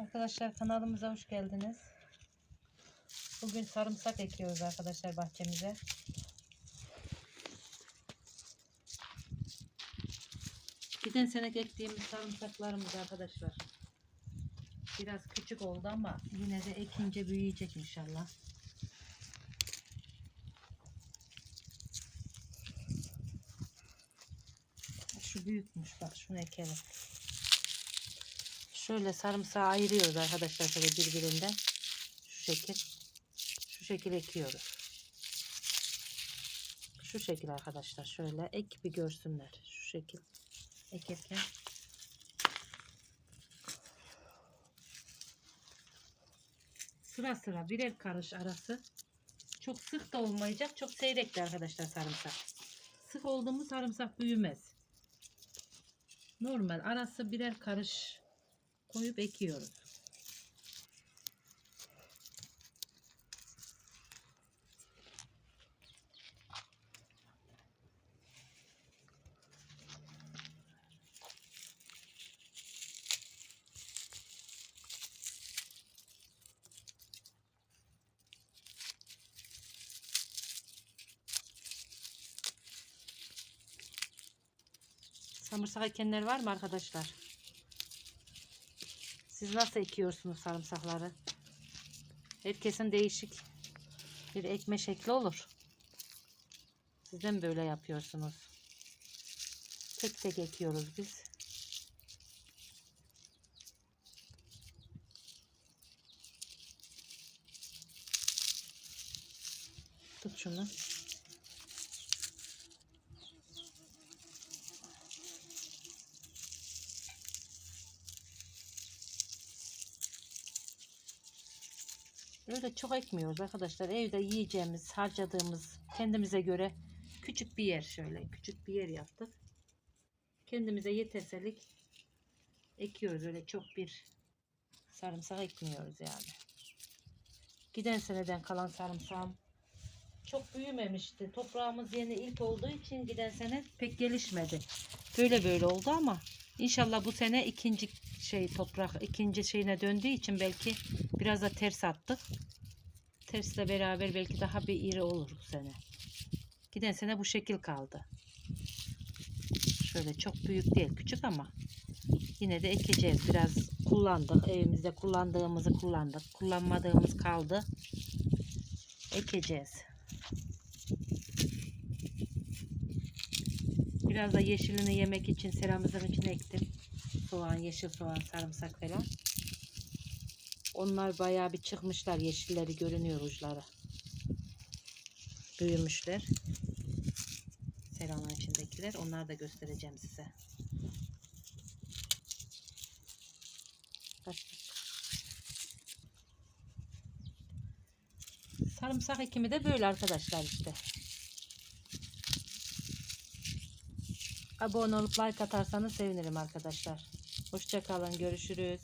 Arkadaşlar kanalımıza hoş geldiniz. Bugün sarımsak ekiyoruz arkadaşlar bahçemize. Giden sene ektiğimiz sarımsaklarımız arkadaşlar. Biraz küçük oldu ama yine de ekince büyüyecek inşallah. Şu büyükmüş bak şunu ekelim. Şöyle sarımsağı ayırıyoruz arkadaşlar şöyle birbirinden. Şu şekil. Şu şekil ekiyoruz. Şu şekil arkadaşlar şöyle ek bir görsünler. Şu şekil ekerken. Sıra sıra birer karış arası. Çok sık da olmayacak. Çok seyrek de arkadaşlar sarımsak. Sık oldu mu sarımsak büyümez. Normal arası birer karış koyup ekiyoruz. Samırsak ekenler var mı arkadaşlar? Siz nasıl ekiyorsunuz sarımsakları? Herkesin değişik bir ekme şekli olur. Sizden böyle yapıyorsunuz. Tek tek ekiyoruz biz. Tut şunu. Öyle çok ekmiyoruz arkadaşlar. Evde yiyeceğimiz, harcadığımız kendimize göre küçük bir yer şöyle. Küçük bir yer yaptık. Kendimize yeterselik ekiyoruz. Öyle çok bir sarımsak ekmiyoruz yani. Giden seneden kalan sarımsağım çok büyümemişti. Toprağımız yeni ilk olduğu için giden sene pek gelişmedi. Böyle böyle oldu ama inşallah bu sene ikinci şey toprak ikinci şeyine döndüğü için belki biraz da ters attık. Tersle beraber belki daha bir iri olur bu sene. Giden sene bu şekil kaldı. Şöyle çok büyük değil küçük ama yine de ekeceğiz. Biraz kullandık. Evimizde kullandığımızı kullandık. Kullanmadığımız kaldı. Ekeceğiz. Biraz da yeşilini yemek için seramızın içine ektim. Soğan, yeşil soğan, sarımsak falan. Onlar bayağı bir çıkmışlar. Yeşilleri görünüyor uçları. Büyümüşler. Seramın içindekiler. Onları da göstereceğim size. Sarımsak ekimi de böyle arkadaşlar işte. Abone olup like atarsanız sevinirim arkadaşlar. Hoşçakalın. Görüşürüz.